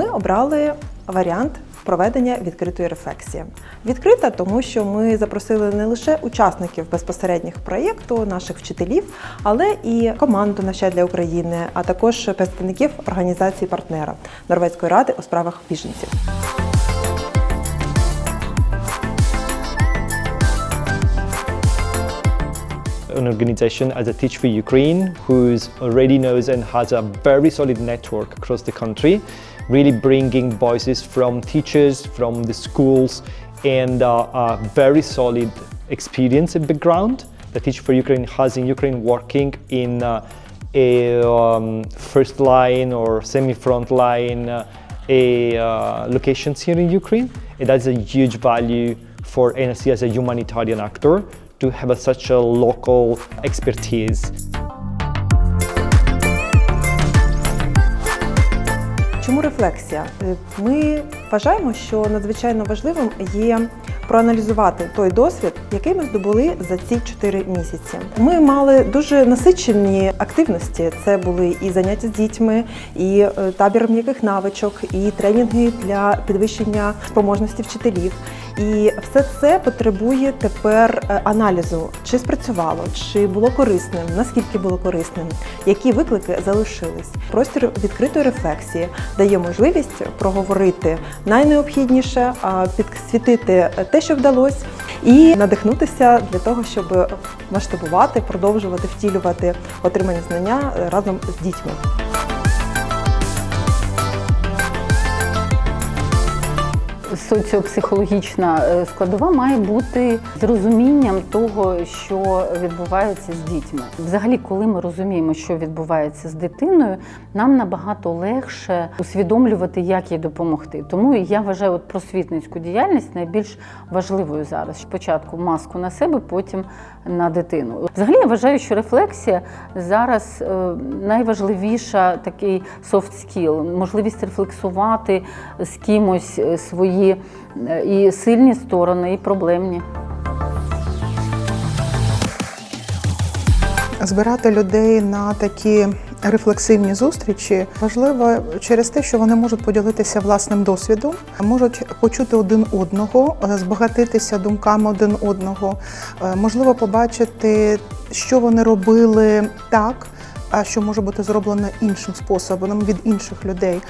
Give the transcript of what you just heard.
обрали варіант проведення відкритої рефлексії. Відкрита, тому що ми запросили не лише учасників безпосередніх проєкту, наших вчителів, але і команду «Навчай для України, а також представників організації партнера Норвезької ради у справах біженців. an organization as a Teach for Ukraine, who's already knows and has a very solid network across the country, really bringing voices from teachers, from the schools, and uh, a very solid experience and background that Teach for Ukraine has in Ukraine working in uh, a um, first line or semi-front line uh, a, uh, locations here in Ukraine. And that's a huge value for NSC as a humanitarian actor to have a, such a local expertise. Чому рефлексія? Е, Ми вважаємо, що надзвичайно важливим є проаналізувати той досвід, який ми здобули за ці 4 місяці. Ми мали дуже насичені активності. Це були і заняття з дітьми, і е, табір м'яких навичок, і тренінги для підвищення спроможності вчителів. І все це потребує тепер е, аналізу, чи спрацювало, чи було корисним, наскільки було корисним, які виклики залишились. Простір відкритої рефлексії дає можливість проговорити найнеобхідніше, підсвітити те, що вдалося, і надихнутися для того, щоб масштабувати, продовжувати втілювати отримані знання разом з дітьми. Соціопсихологічна е, складова має бути з розумінням того, що відбувається з дітьми. Взагалі, коли ми розуміємо, що відбувається з дитиною, нам набагато легше усвідомлювати, як їй допомогти. Тому я вважаю от просвітницьку діяльність найбільш важливою зараз. Спочатку маску на себе, потім на дитину. Взагалі, я вважаю, що рефлексія зараз е, найважливіша такий soft skill, можливість рефлексувати з кимось е, свої е, і сильні сторони, і проблемні. Збирати людей на такі рефлексивні зустрічі важливо через те, що вони можуть поділитися власним досвідом, можуть почути один одного, збагатитися думками один одного, е, можливо, побачити, що вони робили так. А що може бути зроблено іншим способом від інших людей,